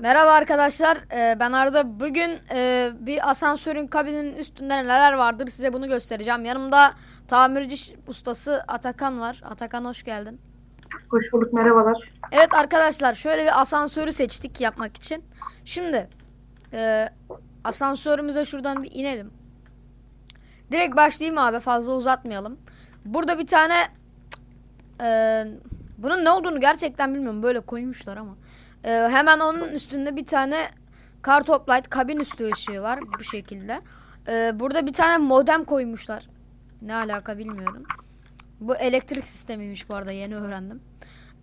Merhaba arkadaşlar, ee, ben Arda. Bugün e, bir asansörün kabinin üstünde neler vardır size bunu göstereceğim. Yanımda tamirci ustası Atakan var. Atakan hoş geldin. Hoş bulduk merhabalar. Evet arkadaşlar, şöyle bir asansörü seçtik yapmak için. Şimdi e, asansörümüze şuradan bir inelim. Direkt başlayayım abi, fazla uzatmayalım. Burada bir tane e, bunun ne olduğunu gerçekten bilmiyorum. Böyle koymuşlar ama. E, hemen onun üstünde bir tane car top light kabin üstü ışığı var bu şekilde. E, burada bir tane modem koymuşlar. Ne alaka bilmiyorum. Bu elektrik sistemiymiş bu arada yeni öğrendim.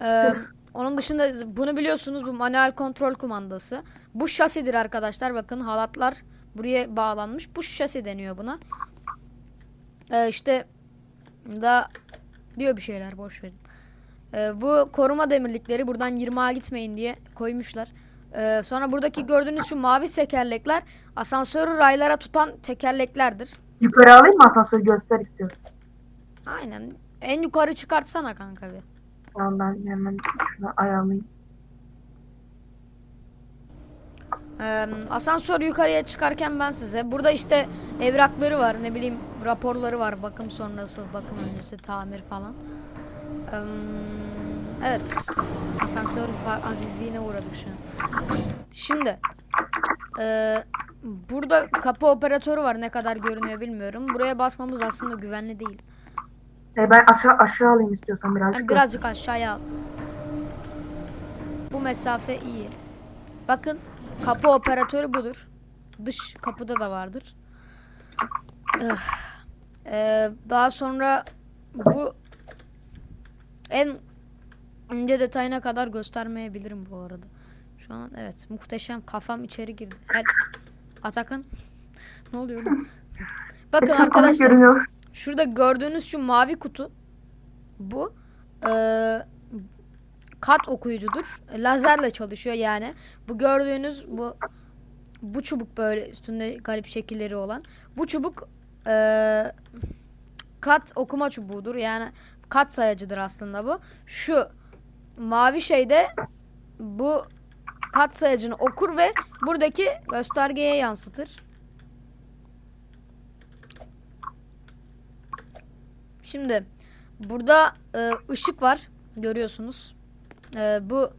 E, onun dışında bunu biliyorsunuz bu manuel kontrol kumandası. Bu şasidir arkadaşlar bakın halatlar buraya bağlanmış. Bu şasi deniyor buna. E, işte da diyor bir şeyler boş verin. Ee, bu koruma demirlikleri buradan 20'a gitmeyin diye koymuşlar. Ee, sonra buradaki gördüğünüz şu mavi tekerlekler asansörü raylara tutan tekerleklerdir. Yukarı alayım mı asansörü göster istiyorsun. Aynen. En yukarı çıkartsana kanka bir. Tamam ben hemen şunu ayarlayayım. Ee, asansör yukarıya çıkarken ben size burada işte evrakları var ne bileyim raporları var bakım sonrası bakım öncesi tamir falan. Ee, evet asansör azizliğine uğradık şu an. Şimdi ee, burada kapı operatörü var ne kadar görünüyor bilmiyorum. Buraya basmamız aslında güvenli değil. E, ben aşağı aşağı alayım istiyorsan birazcık. Yani birazcık aşağıya al. Bu mesafe iyi. Bakın kapı operatörü budur. Dış kapıda da vardır. Ee, daha sonra bu en ince detayına kadar göstermeyebilirim bu arada. Şu an evet muhteşem kafam içeri girdi. Her... Atakan ne oluyor oğlum? Bakın arkadaşlar. Şurada gördüğünüz şu mavi kutu bu eee, kat okuyucudur. Lazerle çalışıyor yani. Bu gördüğünüz bu bu çubuk böyle üstünde garip şekilleri olan. Bu çubuk eee, kat okuma çubuğudur. Yani kat sayacıdır aslında bu. Şu mavi şeyde bu kat sayacını okur ve buradaki göstergeye yansıtır. Şimdi burada e, ışık var görüyorsunuz. E, bu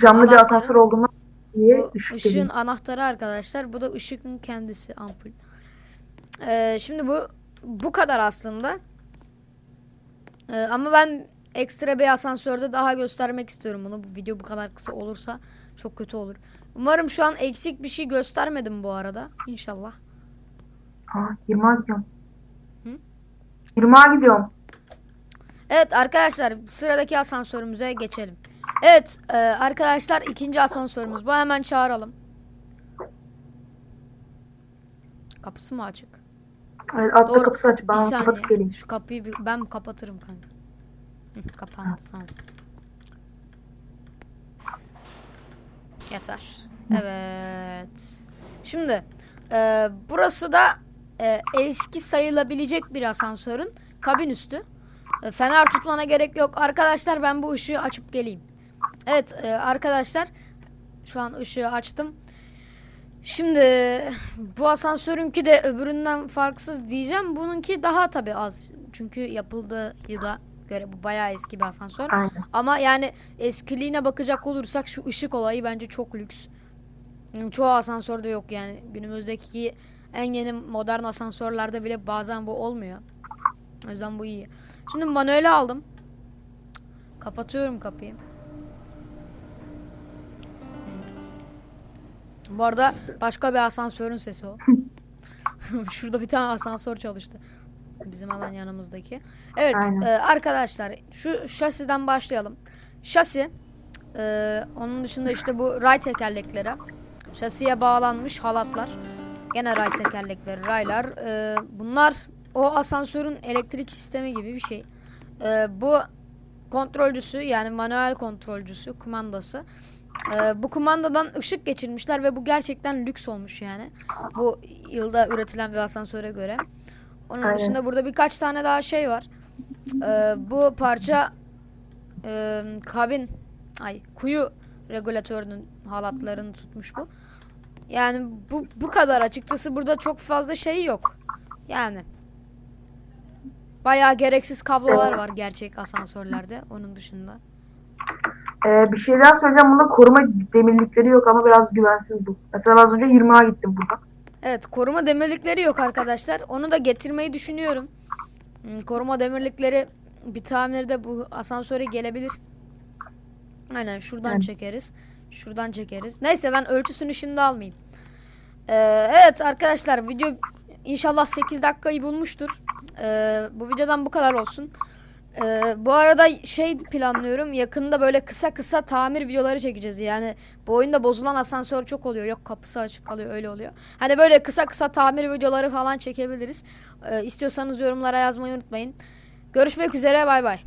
Camlı bir asansör olduğunu diye bu ışık ışığın geliyor. anahtarı arkadaşlar. Bu da ışığın kendisi ampul. E, şimdi bu bu kadar aslında. E, ama ben ekstra bir asansörde daha göstermek istiyorum bunu. Bu video bu kadar kısa olursa çok kötü olur. Umarım şu an eksik bir şey göstermedim bu arada. İnşallah. Aa, 20'a gidiyorum. Hı? 20'a gidiyorum. Evet arkadaşlar sıradaki asansörümüze geçelim. Evet e, arkadaşlar ikinci asansörümüz bu hemen çağıralım. Kapısı mı açık? Evet, altta Doğru. kapısı açık. Ben kapatıp geleyim. Şu kapıyı bir, ben kapatırım kanka. Kapandı tamam. Yeter. Evet. Şimdi e, burası da e, eski sayılabilecek bir asansörün kabin üstü. E, fener tutmana gerek yok. Arkadaşlar ben bu ışığı açıp geleyim. Evet e, arkadaşlar şu an ışığı açtım. Şimdi bu asansörünki de öbüründen farksız diyeceğim. Bununki daha tabi az. Çünkü yapıldığı yıla göre bu bayağı eski bir asansör. Aynen. Ama yani eskiliğine bakacak olursak şu ışık olayı bence çok lüks. Yani çoğu asansörde yok yani. Günümüzdeki en yeni modern asansörlerde bile bazen bu olmuyor. O yüzden bu iyi. Şimdi manueli aldım. Kapatıyorum kapıyı. Bu arada başka bir asansörün sesi o. Şurada bir tane asansör çalıştı. Bizim hemen yanımızdaki. Evet e, arkadaşlar şu şasiden başlayalım. Şasi e, onun dışında işte bu ray tekerlekleri. Şasiye bağlanmış halatlar. Gene ray tekerlekleri, raylar. E, bunlar o asansörün elektrik sistemi gibi bir şey. E, bu kontrolcüsü yani manuel kontrolcüsü, kumandası. E, bu kumandadan ışık geçirmişler ve bu gerçekten lüks olmuş yani. Bu yılda üretilen bir asansöre göre. Onun Aynen. dışında burada birkaç tane daha şey var. E, bu parça e, kabin ay kuyu regülatörünün halatlarını tutmuş bu. Yani bu bu kadar açıkçası burada çok fazla şey yok. Yani bayağı gereksiz kablolar var gerçek asansörlerde onun dışında. Ee, bir şey daha söyleyeceğim. Bunda koruma demirlikleri yok ama biraz güvensiz bu. Mesela az önce 20'a gittim burada. Evet koruma demirlikleri yok arkadaşlar. Onu da getirmeyi düşünüyorum. Hmm, Koruma demirlikleri bir tamirde bu asansöre gelebilir. Aynen şuradan Evet. çekeriz. Şuradan çekeriz. Neyse ben ölçüsünü şimdi almayayım. Ee, evet arkadaşlar video inşallah 8 dakikayı bulmuştur. Ee, bu videodan bu kadar olsun. Ee, bu arada şey planlıyorum. Yakında böyle kısa kısa tamir videoları çekeceğiz. Yani bu oyunda bozulan asansör çok oluyor. Yok kapısı açık kalıyor öyle oluyor. Hani böyle kısa kısa tamir videoları falan çekebiliriz. Ee, istiyorsanız yorumlara yazmayı unutmayın. Görüşmek üzere bay bay.